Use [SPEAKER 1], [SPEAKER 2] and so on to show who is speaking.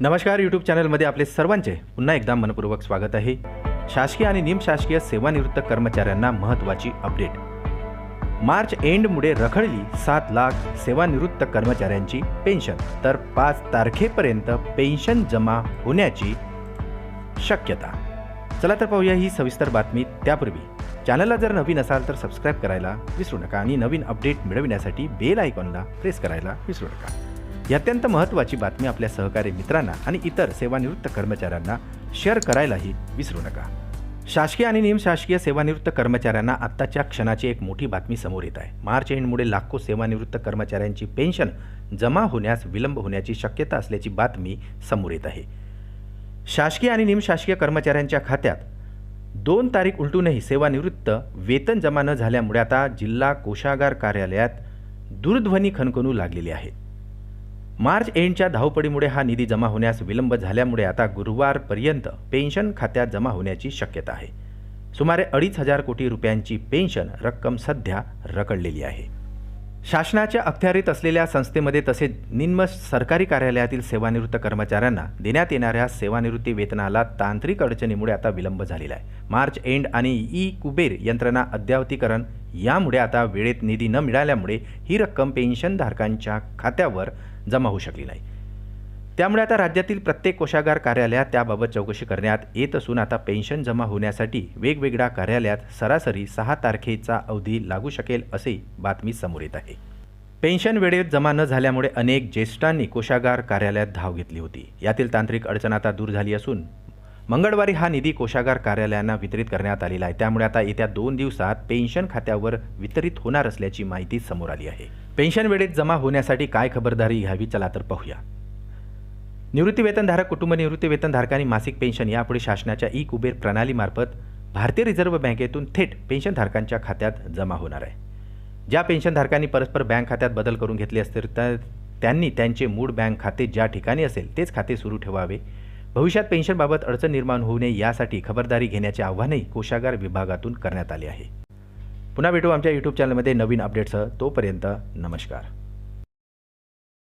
[SPEAKER 1] नमस्कार यूट्यूब चॅनलमध्ये आपले सर्वांचे पुन्हा एकदा मनपूर्वक स्वागत आहे. शासकीय आणि निमशासकीय सेवानिवृत्त कर्मचाऱ्यांना महत्त्वाची अपडेट मार्च एंडमुळे रखडली सात लाख सेवानिवृत्त कर्मचाऱ्यांची पेन्शन तर पाच तारखेपर्यंत पेन्शन जमा होण्याची शक्यता. चला तर पाहूया ही सविस्तर बातमी त्यापूर्वी. चॅनलला जर नवीन असाल तर सबस्क्राईब करायला विसरू नका आणि नवीन अपडेट मिळविण्यासाठी बेल आयकॉनला प्रेस करायला विसरू नका. ही अत्यंत महत्त्वाची बातमी आपल्या सहकारी मित्रांना आणि इतर सेवानिवृत्त कर्मचाऱ्यांना शेअर करायलाही विसरू नका. शासकीय आणि निमशासकीय सेवानिवृत्त कर्मचाऱ्यांना आत्ताच्या क्षणाची एक मोठी बातमी समोर येत आहे. मार्च एंडमुळे लाखो सेवानिवृत्त कर्मचाऱ्यांची पेन्शन जमा होण्यास विलंब होण्याची शक्यता असल्याची बातमी समोर येत आहे. शासकीय आणि निमशासकीय कर्मचाऱ्यांच्या खात्यात दोन तारीख उलटूनही सेवानिवृत्त वेतन जमा न झाल्यामुळे आता जिल्हा कोषागार कार्यालयात दूरध्वनी खणखणू लागलेली आहे. मार्च एंडच्या धावपळीमुळे हा निधी जमा होण्यास विलंब झाल्यामुळे आता गुरुवारपर्यंत पेन्शन खात्यात जमा होण्याची शक्यता आहे. सुमारे अडीच हजार कोटी रुपयांची पेन्शन रक्कम सध्या रखडलेली आहे. शासनाच्या अखत्यारीत असलेल्या संस्थेमध्ये तसेच निम्न सरकारी कार्यालयातील सेवानिवृत्त कर्मचाऱ्यांना देण्यात येणाऱ्या सेवानिवृत्ती वेतनाला तांत्रिक अडचणीमुळे आता विलंब झालेला आहे. मार्च एंड आणि ई कुबेर यंत्रणा अद्यावतीकरण यामुळे आता वेळेत निधी न मिळाल्यामुळे ही रक्कम पेन्शनधारकांच्या खात्यावर जमा होऊ शकली नाही. त्यामुळे आता राज्यातील प्रत्येक कोषागार कार्यालयात त्याबाबत चौकशी करण्यात येत असून आता पेन्शन जमा होण्यासाठी वेगवेगळ्या कार्यालयात सरासरी सहा तारखेचा अवधी लागू शकेल असे बातमी समोर येत आहे. पेन्शन वेळेत जमा न झाल्यामुळे अनेक ज्येष्ठांनी कोषागार कार्यालयात धाव घेतली होती. यातील तांत्रिक अडचण आता दूर झाली असून मंगळवारी हा निधी कोषागार कार्यालयांना वितरित करण्यात आलेला आहे. त्यामुळे आता येत्या दोन दिवसात पेन्शन खात्यावर वितरित होणार असल्याची माहिती समोर आली आहे. पेन्शन वेळेत जमा होण्यासाठी काय खबरदारी घ्यावी चला तर पाहूया. निवृत्ती वेतनधारक कुटुंब निवृत्तीवेतनधारकांनी मासिक पेन्शन यापुढे शासनाच्या ई कुबेर प्रणालीमार्फत भारतीय रिझर्व्ह बँकेतून थेट पेन्शनधारकांच्या खात्यात जमा होणार आहे. ज्या पेन्शनधारकांनी परस्पर बँक खात्यात बदल करून घेतले असतील तर त्यांनी त्यांचे मूळ बँक खाते ज्या ठिकाणी असेल तेच खाते सुरू ठेवावे. भविष्यात पेन्शनबाबत अडचण निर्माण होऊ नये यासाठी खबरदारी घेण्याचे आव्हानही कोषागार विभागातून करण्यात आले आहे. पुन्हा भेटू आमच्या यूट्यूब चॅनलमध्ये नवीन अपडेट्स तोपर्यंत नमस्कार.